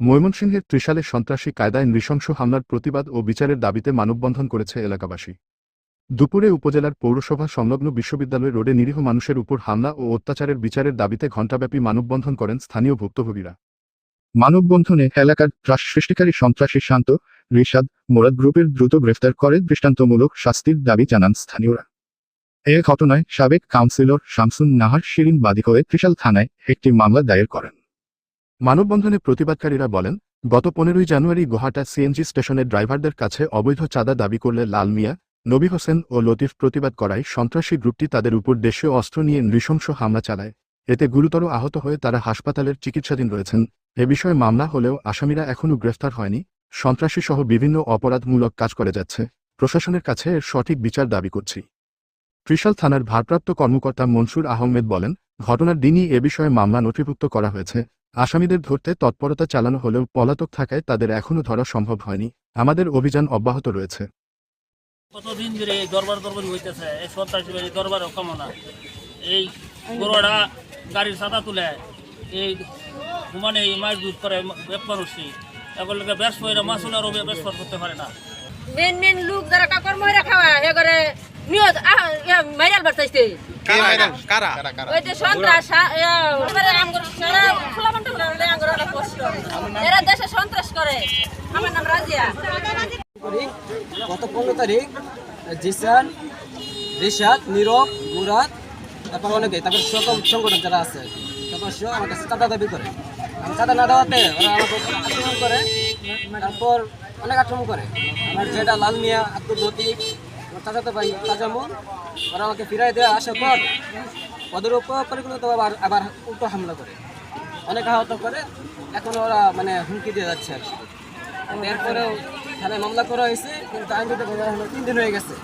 ময়মনসিংহের ত্রিশালে সন্ত্রাসী কায়দায় নৃশংস হামলার প্রতিবাদ ও বিচারের দাবিতে মানববন্ধন করেছে এলাকাবাসী। দুপুরে উপজেলার পৌরসভা সংলগ্ন বিশ্ববিদ্যালয় রোডে নিরীহ মানুষের উপর হামলা ও অত্যাচারের বিচারের দাবিতে ঘণ্টাব্যাপী মানববন্ধন করেন স্থানীয় ভুক্তভোগীরা। মানববন্ধনে এলাকার ত্রাস সৃষ্টিকারী সন্ত্রাসী শান্ত, রিশাদ, মোরাদ গ্রুপের দ্রুত গ্রেফতার করে দৃষ্টান্তমূলক শাস্তির দাবি জানান স্থানীয়রা। এ ঘটনায় সাবেক কাউন্সিলর শামসুন নাহার শিরিন বাদী হয়ে ত্রিশাল থানায় একটি মামলা দায়ের করেন। মানববন্ধনে প্রতিবাদকারীরা বলেন, গত পনেরোই জানুয়ারি গোহাটা সিএনজি স্টেশনের ড্রাইভারদের কাছে অবৈধ চাঁদা দাবি করলে লাল মিয়া, নবী হোসেন ও লতিফ প্রতিবাদ করায় সন্ত্রাসী গ্রুপটি তাদের উপর দেশীয় অস্ত্র নিয়ে নৃশংস হামলা চালায়। এতে গুরুতর আহত হয়ে তারা হাসপাতালের চিকিৎসাধীন রয়েছেন। এ বিষয়ে মামলা হলেও আসামিরা এখনও গ্রেফতার হয়নি। সন্ত্রাসী সহ বিভিন্ন অপরাধমূলক কাজ করে যাচ্ছে। প্রশাসনের কাছে এর সঠিক বিচার দাবি করছি। ত্রিশাল থানার ভারপ্রাপ্ত কর্মকর্তা মনসুর আহমেদ বলেন, ঘটনার দিনই এ বিষয়ে মামলা নথিভুক্ত করা হয়েছে। আসামিদের ধরতে তৎপরতা চালানো হলেও পলাতক থাকায় তাদের এখনও ধরা সম্ভব হয়নি। আমাদের অভিযান অব্যাহত রয়েছে। কতদিন ধরে এই দরবার দরবার হইতেছে? এই সন্ত্রাসী বাহিনী দরবার কামনা এই গরুয়ারা গাড়ির সাদা তুলে এই ঘুমানে এই মাছ দুধ করে ব্যাপার হচ্ছি এখন লোকে ব্যাস পয়রা মাসুলার করতে পারে না। মেন মেন লোক যারা কাকর মহিলা খাওয়া হে করে নিয়ত মাইরাল বাড়তাইছে। কারা? ওই যে সন্ত্রাস দেশে সন্ত্রাস করে। আমার নাম রাজিয়া। গত পনেরো তারিখ, জিসান, রিশাদ, নীরব, মুরাদ, তারপর অনেকে তারপর সকল সংগঠন যারা আছে আমার কাছে চাঁদা দাবি করে। চাঁদা না দেওয়াতে ওরা আমাকে আক্রমণ করে, তারপর অনেক আক্রমণ করে। আমার যেটা লাল মিয়া, আব্দুল লতিফ, আমার ভাই তাজামুল, ওরা আমাকে ফিরাই দেওয়া আসার পর ওদের উপর আবার আবার উল্টো হামলা করে। অনেক আহত করে এখন ওরা মানে হুমকি দিয়ে যাচ্ছে আর এরপরেও থানায় মামলা করা হয়েছে, কিন্তু আইন হলো তিন দিন হয়ে গেছে।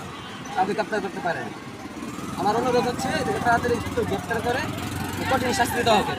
আপনি গ্রেপ্তার করতে পারেন। আমার অনুরোধ হচ্ছে তাড়াতাড়ি একটু গ্রেপ্তার করে কঠিন শাস্তি দেওয়া হবে।